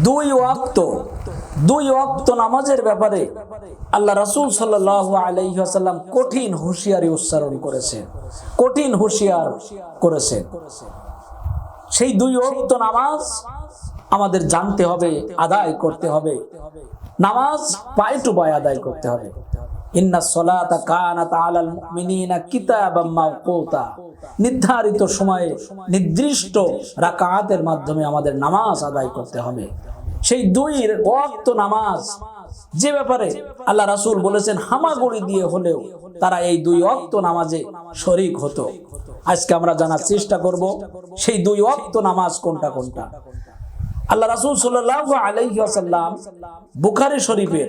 দুই ওয়াক্ত দুই ওয়াক্ত নামাজের ব্যাপারে আল্লাহ রাসুল সাল্লাল্লাহু আলাইহি কঠিন হুঁশিয়ারি উচ্চারণ করেছেন কঠিন হুঁশিয়ার করেছেন সেই দুই ওয়াক্ত নামাজ আমাদের জানতে হবে, আদায় করতে হবে। নামাজ পায়ে টু পায়ে আদায় করতে হবে। নির্ধারিত সময়ে নির্দিষ্ট রাকাতের মাধ্যমে আমাদের নামাজ আদায় করতে হবে। সেই দুই ওয়াক্ত নামাজ যে ব্যাপারে আল্লাহ রাসূল বলেছেন, হামাগুড়ি দিয়ে হলেও তারা এই দুই ওয়াক্ত নামাজে শরিক হতো। আজকে আমরা জানার চেষ্টা করব, সেই দুই ওয়াক্ত নামাজ কোনটা কোনটা? আল্লাহ রাসূল সাল্লাল্লাহু আলাইহি ওয়াসাল্লাম বুখারী শরীফের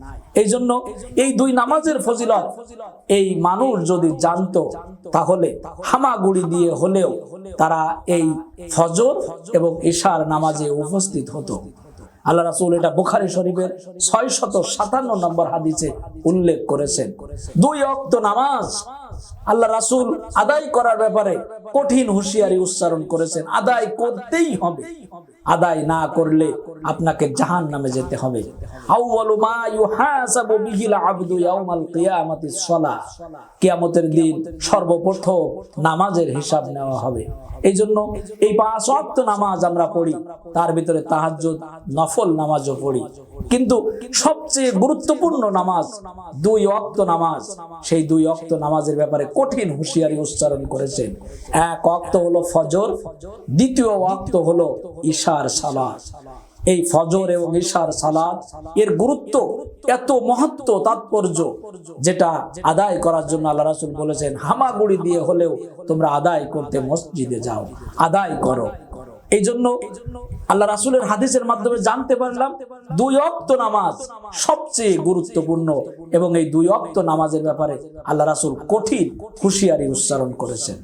এই জন্য এই দুই নামাজের ফজিলত এই মানুষ যদি জানতো, তাহলে হামাগুড়ি দিয়ে হলেও তারা এই ফজর এবং ঈশার নামাজে উপস্থিত হতো। আল্লাহ রাসুল এটা বুখারি শরীফের ছয় শত সাতান্ন নম্বর হাদিসে উল্লেখ করেছেন। দুই অক্ত নামাজ আল্লাহ রাসূল আদায় করার ব্যাপারে কঠিন হুঁশিয়ারি উচ্চারণ করেছেন। আদায় করতেই হবে। আদায় না করলে আপনাকে জাহান নামে যেতে হবে। কিয়ামতের দিন সর্বপ্রথম নামাজের হিসাব নেওয়া হবে। এই জন্য এই পাঁচ নামাজ আমরা পড়ি। তার ভিতরে তাহাজ্জুদ, নফল নামাজও পড়ি। কিন্তু সবচেয়ে গুরুত্বপূর্ণ নামাজ, দুই অক্ত নামাজ। সেই দুই অক্ত নামাজের ব্যাপারে কঠিন হুঁশিয়ারি উচ্চারণ করেছেন এক অক্ত হলো ফজর, দ্বিতীয় ওয়াক্ত হলো ঈশার সালাত। এই ফজর এবং ঈশার সালাদ এর গুরুত্ব এত মহত্ব, তাৎপর্য, যেটা আদায় করার জন্য আল্লাহ রাসূল বলেছেন, হামাগুড়ি দিয়ে হলেও তোমরা আদায় করতে মসজিদে যাও, আদায় করো। এই জন্য আল্লাহ রাসুলের হাদিসের মাধ্যমে জানতে পারলাম দুই অক্ত নামাজ সবচেয়ে গুরুত্বপূর্ণ এবং এই দুই অক্ত নামাজের ব্যাপারে আল্লাহ রাসুল কঠিন হুশিয়ারি উচ্চারণ করেছেন।